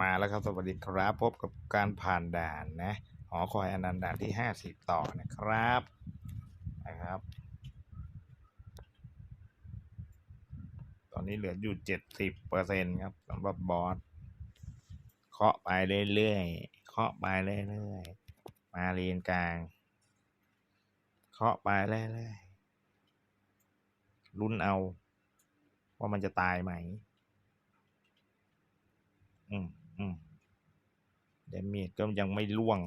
มาแล้วครับ สวัสดีครับ พบกับการผ่านด่านนะ หอคอยอนันต์ด่านที่ห้าสิบต่อนะครับนะครับ ตอนนี้เหลืออยู่เจ็ดสิบเปอร์เซ็นครับสำหรับบอสเคาะไปเรื่อยๆเคาะไปเรื่อยๆมาเรียนกลางเคาะไปเรื่อยๆลุ้นเอา ว่ามันจะตายไหมอืมอืม เดเมีดก็ยังไม่ล่วง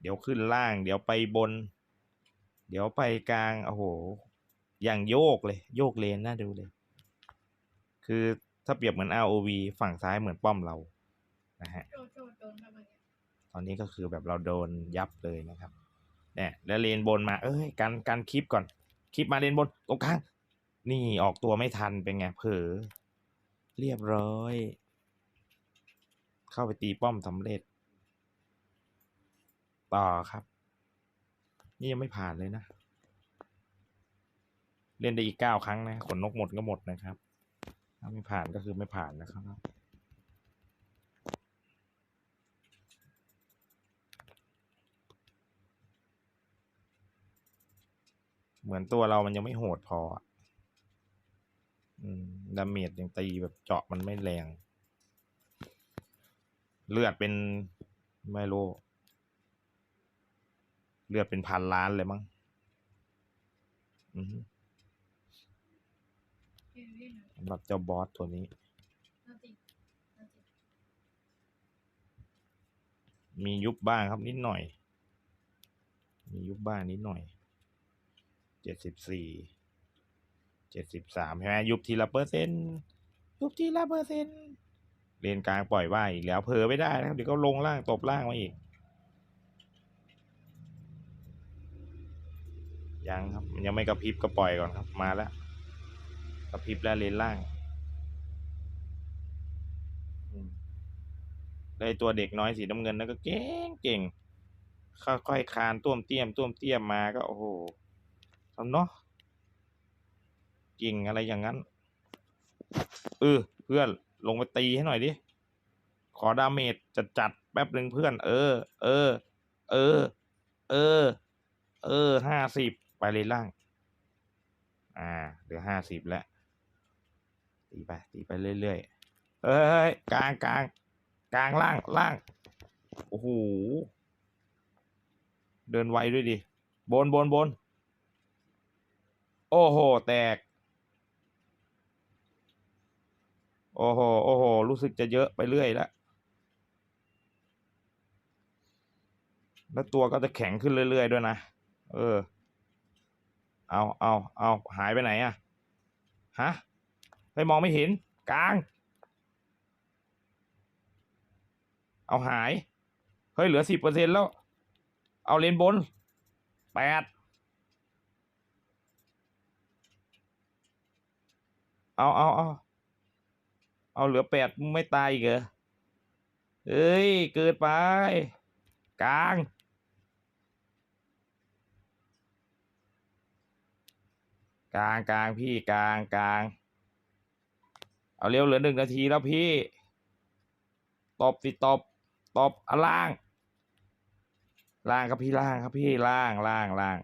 เดี๋ยวขึ้นล่าง เดี๋ยวไปบน เดี๋ยวไปกลาง โอ้โห อย่างโยกเลย โยกเลนน่าดูเลย คือถ้าเปรียบเหมือน ROV ฝั่งซ้ายเหมือนป้อมเรา นะฮะโดนโดนโดนประมาณเนี้ยตอนนี้ก็คือแบบเราโดนยับเลยนะครับเนี่ยแล้วเลนบนมา เอ้ยกันกันคลิปก่อน คลิปมาเลนบนตรงกลาง นี่ออกตัวไม่ทันเป็นไง เผลอ เรียบร้อย เข้าไปตีป้อมสำเร็จ ต่อครับ นี่ยังไม่ผ่านเลยนะ เล่นได้อีกเก้าครั้งนะขนนกหมดก็หมดนะครับ ถ้าไม่ผ่านก็คือไม่ผ่านนะครับเหมือนตัวเรามันยังไม่โหดพออะอืม ดาเมจยังตีแบบเจาะมันไม่แรง เลือดเป็นไม่รู้เลือดเป็นพันล้านเลยมั้งอือฮึเล่นเล่นหน่อยสำหรับเจ้าบอสตัวนี้น่าติดน่าติดมียุบบ้างครับนิดหน่อย มียุบบ้างนิดหน่อย เจ็ดสิบสี่ เจ็ดสิบสามใช่ไหมยุบทีละเปอร์เซ็นต์ยุบทีละเปอร์เซ็นต์ เลนกลางปล่อยว่ายอีกแล้วเพอไม่ได้นะครับเดี๋ยวก็ลงล่างตบล่างมาอีก ยังครับมันยังไม่กระพริบก็ปล่อยก่อนครับมาแล้วกระพริบแล้วเลนล่างได้ตัวเด็กน้อยสีน้ำเงินนั่นก็เก่งเก่งค่อยๆคานต้วมเตี้ยมต้วมเตี้ยมมาก็โอ้โหทำเนาะเก่งอะไรอย่างนั้นเออเพื่อน ลงไปตีให้หน่อยดิ ขอดาเมจจัดจัดๆแป๊บหนึ่งเพื่อน เออ เออ เออ เออ เออห้าสิบไปเลยล่าง อ่าเหลือห้าสิบแล้ว ตีไป ตีไปเรื่อยๆ เอ้ยกลางกลางกลางล่างล่าง โอ้โห เดินไวด้วยดิ บนบนบน โอ้โห แตก โอ้โห โอ้โห รู้สึกจะเยอะไปเรื่อยแล้ว แล้วตัวก็จะแข็งขึ้นเรื่อยๆด้วยนะ เออ เอาเอาเอาหายไปไหนอะฮะไปมองไม่เห็น กลาง เอาหาย เฮ้ย เหลือสิบเปอร์เซ็นแล้ว เอาเลนบน แปด เอาเอาเอา เอาเหลือแปดมึงไม่ตายเหรอเอ้ย เกิดไป กลาง กลางกลางพี่กลางกลาง เอาเร็วเหลือหนึ่งนาทีแล้วพี่ ตบสิตบ ตบอะล่าง ล่างครับพี่ล่างครับพี่ล่างล่างล่าง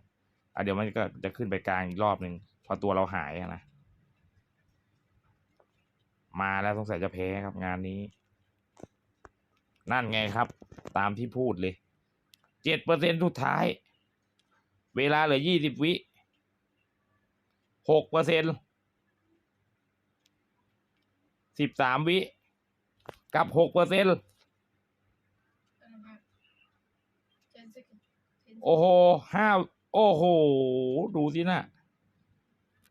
อะเดี๋ยวมันก็จะขึ้นไปกลางอีกรอบหนึ่งพอตัวเราหายนะ มาแล้วสงสัยจะแพ้ครับงานนี้ นั่นไงครับ ตามที่พูดเลยเจ็ดเปอร์เซ็นสุดท้าย เวลาเหลือยี่สิบวิหกเปอร์เซ็นสิบสามวิ กับหกเปอร์เซ็นตอนนั้นครับเจนสิกเจนโอ้โหห้าโอ้โห ดูสินะ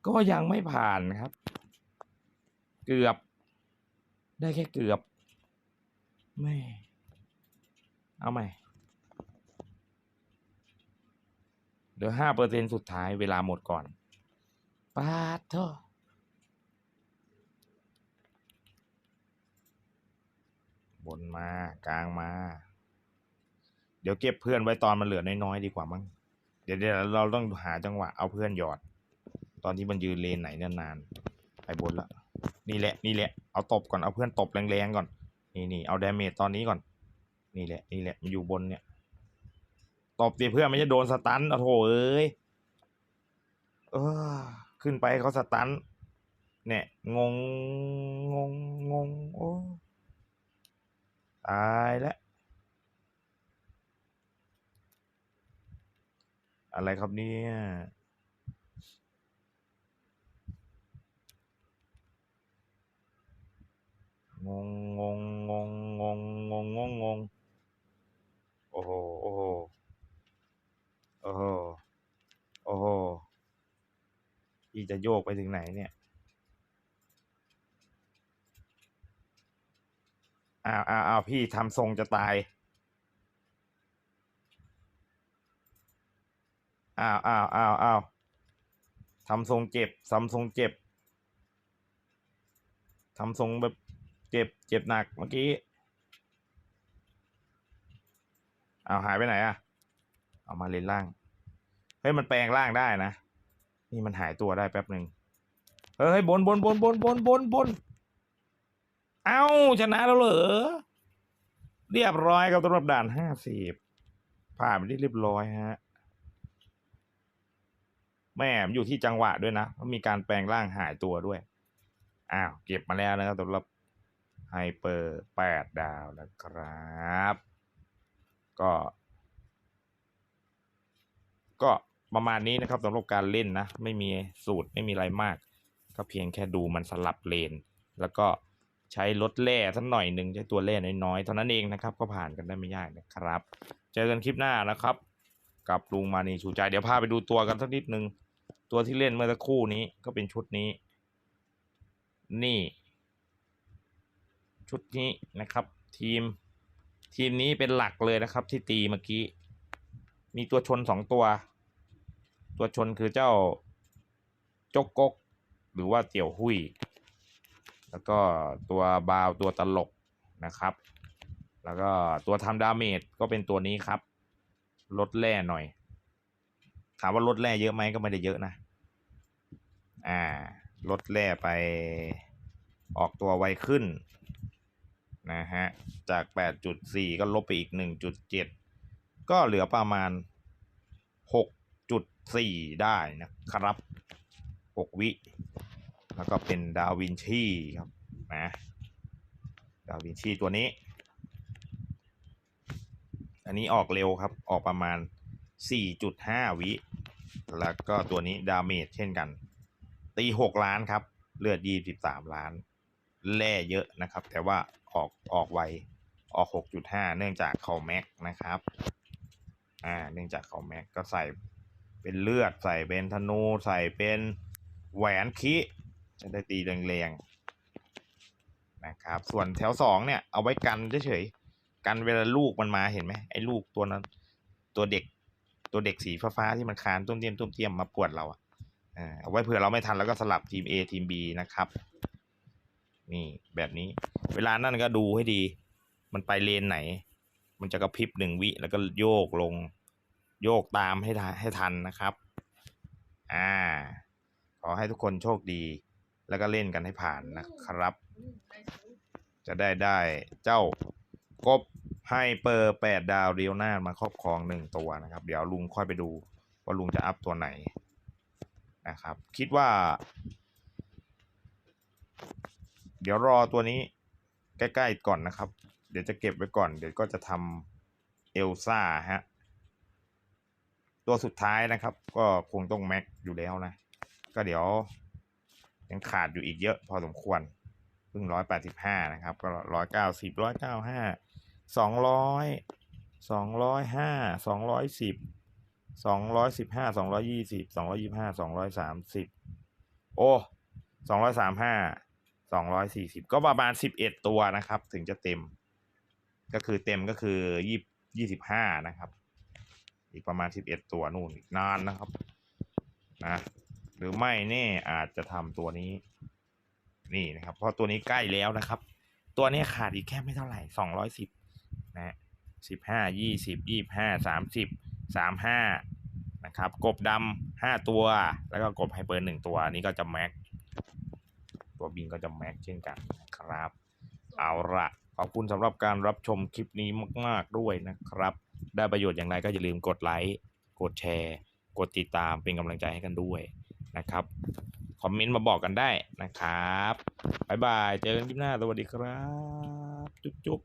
ก็ยังไม่ผ่านครับ เกือบ ได้แค่เกือบแม่เอาใหม่เหลือห้าเปอร์เซ็นสุดท้ายเวลาหมดก่อนปาดเถอะบนมากลางมา เดี๋ยวเก็บเพื่อนไว้ตอนมันเหลือน้อยๆดีกว่ามั้งเดี๋ยวเดี๋ยวเราต้องหาจังหวะเอาเพื่อนหยอด ตอนที่มันยืนเลนไหนนานๆไปบนละนี่แหละนี่แหละ เอาตบก่อนเอาเพื่อนตบแรงๆก่อน นี่นี่เอาดาเมจตอนนี้ก่อน นี่แหละนี่แหละมันอยู่บนเนี่ยตบดิเพื่อนไม่จะโดนสตันโอ้โถเอ้ยเออขึ้นไปเขาสตันเนี่ยงงงงงงโอ้ตายแล้วอะไรครับเนี่ย งงงงงงงงงงงงงงโอ้โหโอ้โหโอ้โหโอ้โหพี่จะโยกไปถึงไหนเนี่ยอ้าวอ้าวอ้าวพี่ทำทรงจะตายอ้าวอ้าวอ้าวอ้าวทำทรงเจ็บทำทรงเจ็บทำทรงแบบ เจ็บ เจ็บหนักเมื่อกี้ เอาหายไปไหนอะเอามาเลนล่าง เฮ้ย มันแปลงร่างได้นะ นี่มันหายตัวได้แป๊บหนึ่งเฮ้ยบนบนบนบนบนบนบนเอ้า ชนะแล้วเหรอ เรียบร้อยครับสำหรับด่านห้าสิบผ่านไปได้เรียบร้อยฮะแม่อยู่ที่จังหวะด้วยนะมันมีการแปลงร่างหายตัวด้วย อ้าว เก็บมาแล้วนะครับสำหรับ ไฮเปอร์แปดดาวนะครับ ก็ ก็ประมาณนี้นะครับสำหรับการเล่นนะ ไม่มีสูตรไม่มีอะไรมาก ก็เพียงแค่ดูมันสลับเลน แล้วก็ใช้รถแร่สักหน่อยหนึ่งใช้ตัวแร่น้อยๆเท่านั้นเองนะครับ ก็ผ่านกันได้ไม่ยากนะครับ เจอกันคลิปหน้านะครับ กับลุงมานีชูใจเดี๋ยวพาไปดูตัวกันสักนิดนึงตัวที่เล่นเมื่อสักครู่นี้ก็เป็นชุดนี้ นี่ ชุดนี้นะครับ ทีมทีมนี้เป็นหลักเลยนะครับ ที่ตีเมื่อกี้ มีตัวชนสองตัว ตัวชนคือเจ้าจกกก หรือว่าเตี่ยวหุยแล้วก็ตัวบาวตัวตลกนะครับ แล้วก็ตัวทำดาเมจก็เป็นตัวนี้ครับลดแร่หน่อย ถามว่าลดแร่เยอะไหมก็ไม่ได้เยอะนะ อ่าลดแร่ไปออกตัวไวขึ้น นะฮะ จาก 8.4 ก็ลบไปอีก 1.7 ก็เหลือประมาณ 6.4 ได้นะครับ 6 วิ แล้วก็เป็นดาวินชีครับนะดาวินชีตัวนี้ อันนี้ออกเร็วครับ ออกประมาณ 4.5 วิ แล้วก็ตัวนี้ดาเมจเช่นกัน ตี 6 ล้านครับ เลือด 23 ล้าน แร่เยอะนะครับ แต่ว่า ออกออกไวออก 6.5 เนื่องจากเขาแม็กนะครับ อ่า เนื่องจากเขาแม็กก็ใส่เป็นเลือดใส่เป็นธนูใส่เป็นแหวนคิจะได้ตีแรงๆนะครับ ส่วนแถวสองเนี่ยเอาไว้กันเฉยๆกันเวลาลูกมันมาเห็นไหมไอ้ลูกตัวนั้นตัวเด็กตัวเด็กสีฟ้าๆที่มันคานตุ้มเตี้ยมตุ้มเตี้ยมมาปวดเราอะอ่าเอาไว้เผื่อเราไม่ทันแล้วก็สลับทีม A ทีม B นะครับ นี่แบบนี้ เวลานั่นก็ดูให้ดี มันไปเลนไหน มันจะกระพริบหนึ่งวิแล้วก็โยกลง โยกตามให้ให้ทันนะครับ อ่า ขอให้ทุกคนโชคดี แล้วก็เล่นกันให้ผ่านนะครับ จะได้ได้เจ้ากบให้เปอร์แปดดาวเรียวหน้ามาครอบครองหนึ่งตัวนะครับ เดี๋ยวลุงค่อยไปดูว่าลุงจะอัพตัวไหนนะครับ คิดว่า เดี๋ยวรอตัวนี้ใกล้ๆก่อนนะครับ เดี๋ยวจะเก็บไว้ก่อน เดี๋ยวก็จะทำเอลซ่าฮะ ตัวสุดท้ายนะครับ ก็คงต้องแม็กอยู่แล้วนะ ก็เดี๋ยวยังขาดอยู่อีกเยอะพอสมควรเพิ่งร้อยแปดสิบห้านะครับ ก็ร้อยเก้าสิบร้อยเก้าห้าสองร้อยสองร้อยห้าสองร้อยสิบสองร้อยสิบห้าสองร้อยี่สิบสองร้อยี่ห้าสองร้อยสามสิบโอ้สองร้อยสามห้า สองร้อยสี่สิบก็ประมาณสิบเอ็ดตัวนะครับ ถึงจะเต็ม ก็คือเต็มก็คือยี่ยี่สิบห้านะครับ อีกประมาณสิบเอ็ดตัวนู่นอีกนานนะครับนะหรือไม่แน่อาจจะทำตัวนี้ นี่นะครับ เพราะตัวนี้ใกล้แล้วนะครับ ตัวนี้ขาดอีกแค่ไม่เท่าไหร่สองร้อยสิบนะสิบห้ายี่สิบยี่ห้าสามสิบสามห้านะครับ กบดำห้าตัว แล้วก็กบไฮเปอร์หนึ่งตัว อันนี้ก็จะแม็ก ตัวบินก็จะแม็กเช่นกันนะครับ เอาละขอบคุณสำหรับการรับชมคลิปนี้มาก ๆ ด้วยนะครับ ได้ประโยชน์อย่างไรก็อย่าลืมกดไลค์ กดแชร์ กดติดตามเป็นกำลังใจให้กันด้วยนะครับ คอมเมนต์มาบอกกันได้นะครับ บ๊ายบาย เจอกันคลิปหน้า สวัสดีครับ จุ๊บ